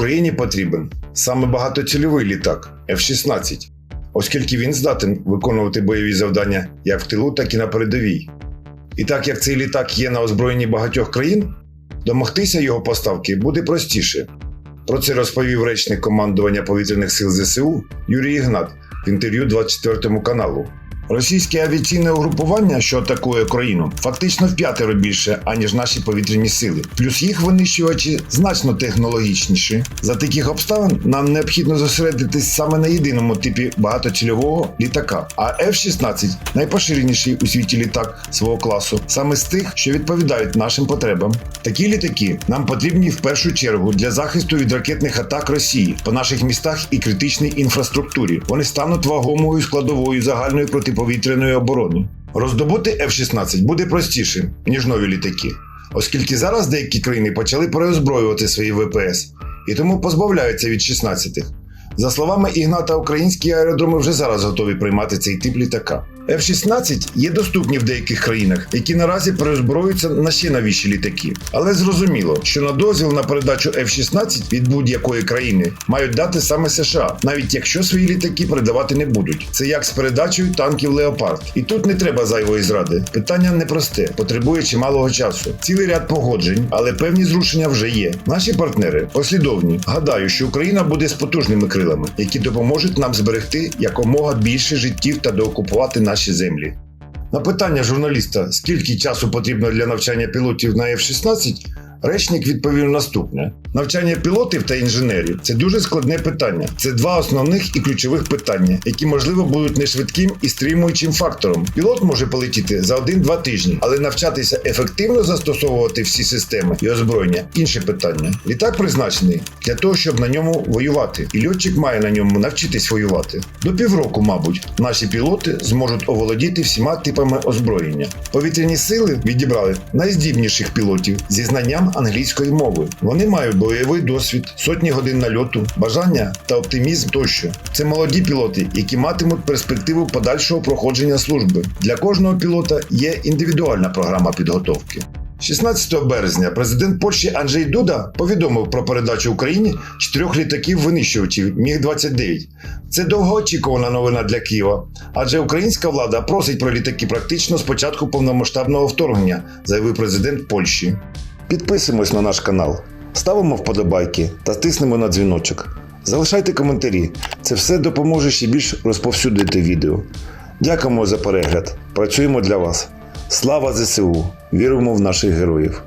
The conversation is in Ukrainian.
Україні потрібен саме багатоцільовий літак F-16, оскільки він здатен виконувати бойові завдання як в тилу, так і на передовій. І так як цей літак є на озброєнні багатьох країн, домогтися його поставки буде простіше. Про це розповів речник командування повітряних сил ЗСУ Юрій Ігнат в інтерв'ю 24 каналу. Російське авіаційне угрупування, що атакує Україну, фактично в п'ятеро більше, аніж наші повітряні сили. Плюс їх винищувачі значно технологічніші. За таких обставин нам необхідно зосередитись саме на єдиному типі багатоцільового літака. А F-16 найпоширеніший у світі літак свого класу, саме з тих, що відповідають нашим потребам. Такі літаки нам потрібні в першу чергу для захисту від ракетних атак Росії по наших містах і критичній інфраструктурі. Вони стануть вагомою складовою загальної протиповітряної оборони. Роздобути F-16 буде простіше, ніж нові літаки, оскільки зараз деякі країни почали переозброювати свої ВПС і тому позбавляються від 16-х. За словами Ігната, українські аеродроми вже зараз готові приймати цей тип літака. F-16 є доступні в деяких країнах, які наразі переозброюються на ще новіші літаки. Але зрозуміло, що на дозвіл на передачу F-16 від будь-якої країни мають дати саме США, навіть якщо свої літаки передавати не будуть. Це як з передачею танків Леопард. І тут не треба зайвої зради. Питання непросте, потребує чималого часу. Цілий ряд погоджень, але певні зрушення вже є. Наші партнери послідовні. Гадаю, що Україна буде з потужними крилами, які допоможуть нам зберегти якомога більше життів та доокупувати наші землі. На питання журналіста, скільки часу потрібно для навчання пілотів на F-16, речник відповів наступне: навчання пілотів та інженерів це дуже складне питання. Це два основних і ключових питання, які можливо будуть не швидким і стримуючим фактором. Пілот може полетіти за один-два тижні, але навчатися ефективно застосовувати всі системи і озброєння інше питання. Літак призначений для того, щоб на ньому воювати, і льотчик має на ньому навчитись воювати. До півроку, мабуть, наші пілоти зможуть оволодіти всіма типами озброєння. Повітряні сили відібрали найздібніших пілотів зі знанням англійської мови. Вони мають бойовий досвід, сотні годин нальоту, бажання та оптимізм тощо. Це молоді пілоти, які матимуть перспективу подальшого проходження служби. Для кожного пілота є індивідуальна програма підготовки. 16 березня президент Польщі Анджей Дуда повідомив про передачу Україні чотирьох літаків винищувачів Міг-29. Це довгоочікувана новина для Києва, адже українська влада просить про літаки практично з початку повномасштабного вторгнення, заявив президент Польщі. Підписуємось на наш канал, ставимо вподобайки та тиснемо на дзвіночок. Залишайте коментарі, це все допоможе ще більш розповсюдити відео. Дякуємо за перегляд. Працюємо для вас. Слава ЗСУ! Віримо в наших героїв!